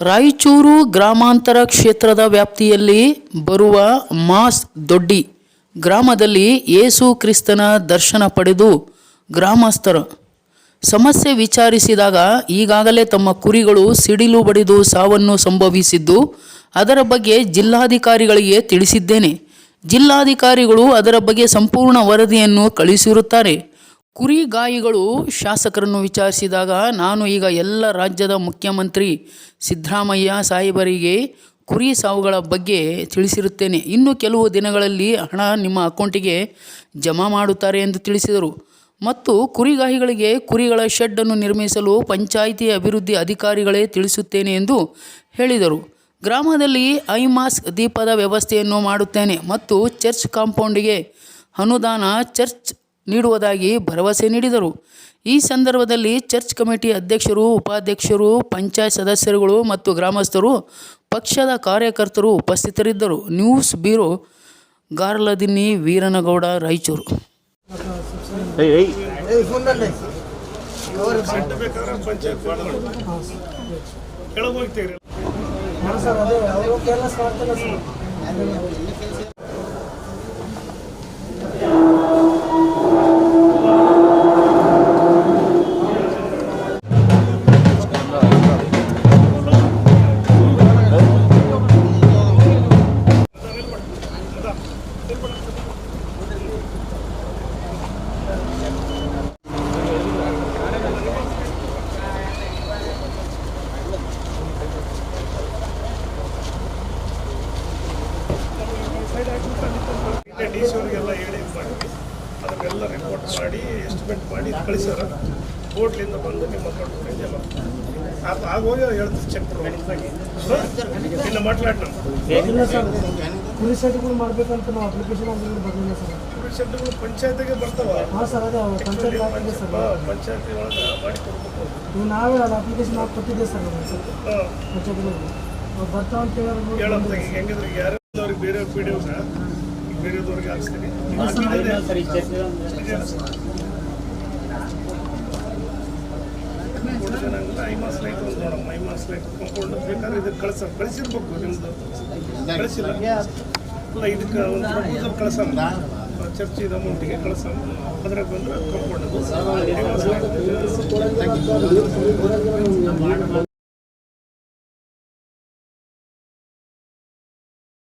ರಾಯಚೂರು ಗ್ರಾಮಾಂತರ ಕ್ಷೇತ್ರದ ವ್ಯಾಪ್ತಿಯಲ್ಲಿ ಬರುವ ಮಾಸ್ ದೊಡ್ಡಿ ಗ್ರಾಮದಲ್ಲಿ ಯೇಸು ಕ್ರಿಸ್ತನ ದರ್ಶನ ಪಡೆದು ಗ್ರಾಮಸ್ಥರು ಸಮಸ್ಯೆ ವಿಚಾರಿಸಿದಾಗ ಈಗಾಗಲೇ ತಮ್ಮ ಕುರಿಗಳು ಸಿಡಿಲು ಬಡಿದು ಸಾವನ್ನು ಸಂಭವಿಸಿದ್ದು ಅದರ ಬಗ್ಗೆ ಜಿಲ್ಲಾಧಿಕಾರಿಗಳಿಗೆ ತಿಳಿಸಿದ್ದೇನೆ. ಜಿಲ್ಲಾಧಿಕಾರಿಗಳು ಅದರ ಬಗ್ಗೆ ಸಂಪೂರ್ಣ ವರದಿಯನ್ನು ಕಳಿಸಿರುತ್ತಾರೆ. ಕುರಿ ಗಾಯಿಗಳು ಶಾಸಕರನ್ನು ವಿಚಾರಿಸಿದಾಗ, ನಾನು ಈಗ ಎಲ್ಲ ರಾಜ್ಯದ ಮುಖ್ಯಮಂತ್ರಿ ಸಿದ್ದರಾಮಯ್ಯ ಸಾಹೇಬರಿಗೆ ಕುರಿ ಸಾವುಗಳ ಬಗ್ಗೆ ತಿಳಿಸಿರುತ್ತೇನೆ. ಇನ್ನು ಕೆಲವು ದಿನಗಳಲ್ಲಿ ಹಣ ನಿಮ್ಮ ಅಕೌಂಟಿಗೆ ಜಮಾ ಮಾಡುತ್ತಾರೆ ಎಂದು ತಿಳಿಸಿದರು. ಮತ್ತು ಕುರಿಗಾಹಿಗಳಿಗೆ ಕುರಿಗಳ ಶೆಡ್ಡನ್ನು ನಿರ್ಮಿಸಲು ಪಂಚಾಯಿತಿ ಅಭಿವೃದ್ಧಿ ಅಧಿಕಾರಿಗಳೇ ತಿಳಿಸುತ್ತೇನೆ ಎಂದು ಹೇಳಿದರು. ಗ್ರಾಮದಲ್ಲಿ ಐಮಾಸ್ಕ್ ದೀಪದ ವ್ಯವಸ್ಥೆಯನ್ನು ಮಾಡುತ್ತೇನೆ ಮತ್ತು ಚರ್ಚ್ ಕಾಂಪೌಂಡಿಗೆ ಅನುದಾನ, ಚರ್ಚ್ ನೀಡುವುದಾಗಿ ಭರವಸೆ ನೀಡಿದರು. ಈ ಸಂದರ್ಭದಲ್ಲಿ ಚರ್ಚ್ ಕಮಿಟಿ ಅಧ್ಯಕ್ಷರು ಉಪಾಧ್ಯಕ್ಷರು ಪಂಚಾಯತ್ ಸದಸ್ಯರುಗಳು ಮತ್ತು ಗ್ರಾಮಸ್ಥರು ಪಕ್ಷದ ಕಾರ್ಯಕರ್ತರು ಉಪಸ್ಥಿತರಿದ್ದರು. News bureau Garladinni Veeranagouda Raichur. D C ಅವರಿಗೆಲ್ಲ ಹೇಳಿ ಇದು ಮಾಡಿ. ಅದನ್ನೆಲ್ಲ ರಿಪೋರ್ಟ್ ಮಾಡಿ ಎಸ್ಟಿಮೇಟ್ ಮಾಡಿ ಕಳಿಸ್ಯಾರ. ಕೋರ್ಟ್ಲಿಂದ ಬಂದು ನಿಮ್ಮ ಕೊಟ್ಟು ಜಮಾ ಅದು ಆಗೋಗಿ ಹೇಳ್ತೀವಿ ಚೆಕ್ ನಾವು. ಇಲ್ಲ ಸರ್ ಕುರಿ ಸೆಟ್ಗಳು ಮಾಡ್ಬೇಕಂತ ನಾವು ಅಪ್ಲಿಕೇಶನ್ ಬರಲಿಲ್ಲ ಸರ್. ಪಂಚಾಯತಿಗೆ ಬರ್ತಾವ. ಹಾಂ ಸರ್ ಅದು ಪಂಚಾಯತ್ ಹಾಕಿದೆ ಸರ್. ಪಂಚಾಯತಿ ಒಳಗೆ ಮಾಡಿ ಕೊಡ್ಬೇಕು. ನೀವು ಅದು ಅಪ್ಲಿಕೇಶನ್ ಹಾಕಿ ಕೊಟ್ಟಿದ್ದೆ ಸರ್ ಪಂಚಾಯತ್ಗಳಿಗೆ ಹೆಂಗಿದ್ರೆ ಯಾರು ಬೇರೆ ಪಿ ಡಿ ಬೇರೆದವ್ರಿಗೆ ಹಾಕ್ಸ್ತೀನಿ. ಚರ್ಚೆ ಐ ಮಾಸ್ ಲೈಟ್ ಒಂದು ನೋಡಮ್ಮ ಐ ಮಾಸ್ ಲೈಟ್ ಕಂಪೌಂಡ್ ಬೇಕಾದ್ರೆ ಇದಕ್ಕೆ ಕಳ್ಸ ಕಳಿಸಿರ್ಬೇಕು ನಿಮ್ದು. ಕಳಿಸಿಲ್ಲ. ಅಲ್ಲ ಇದಕ್ಕೆ ಒಂದು ಪ್ರಪೋಸಲ್ ಕಳ್ಸಮ್ಮ. ಚರ್ಚ್ ಇದು ಅಮೌಂಟಿಗೆ ಕಳ್ಸಮ್ಮ. ಅದ್ರಾಗ ಬಂದ್ರೆ ಕಂಪೌಂಡ್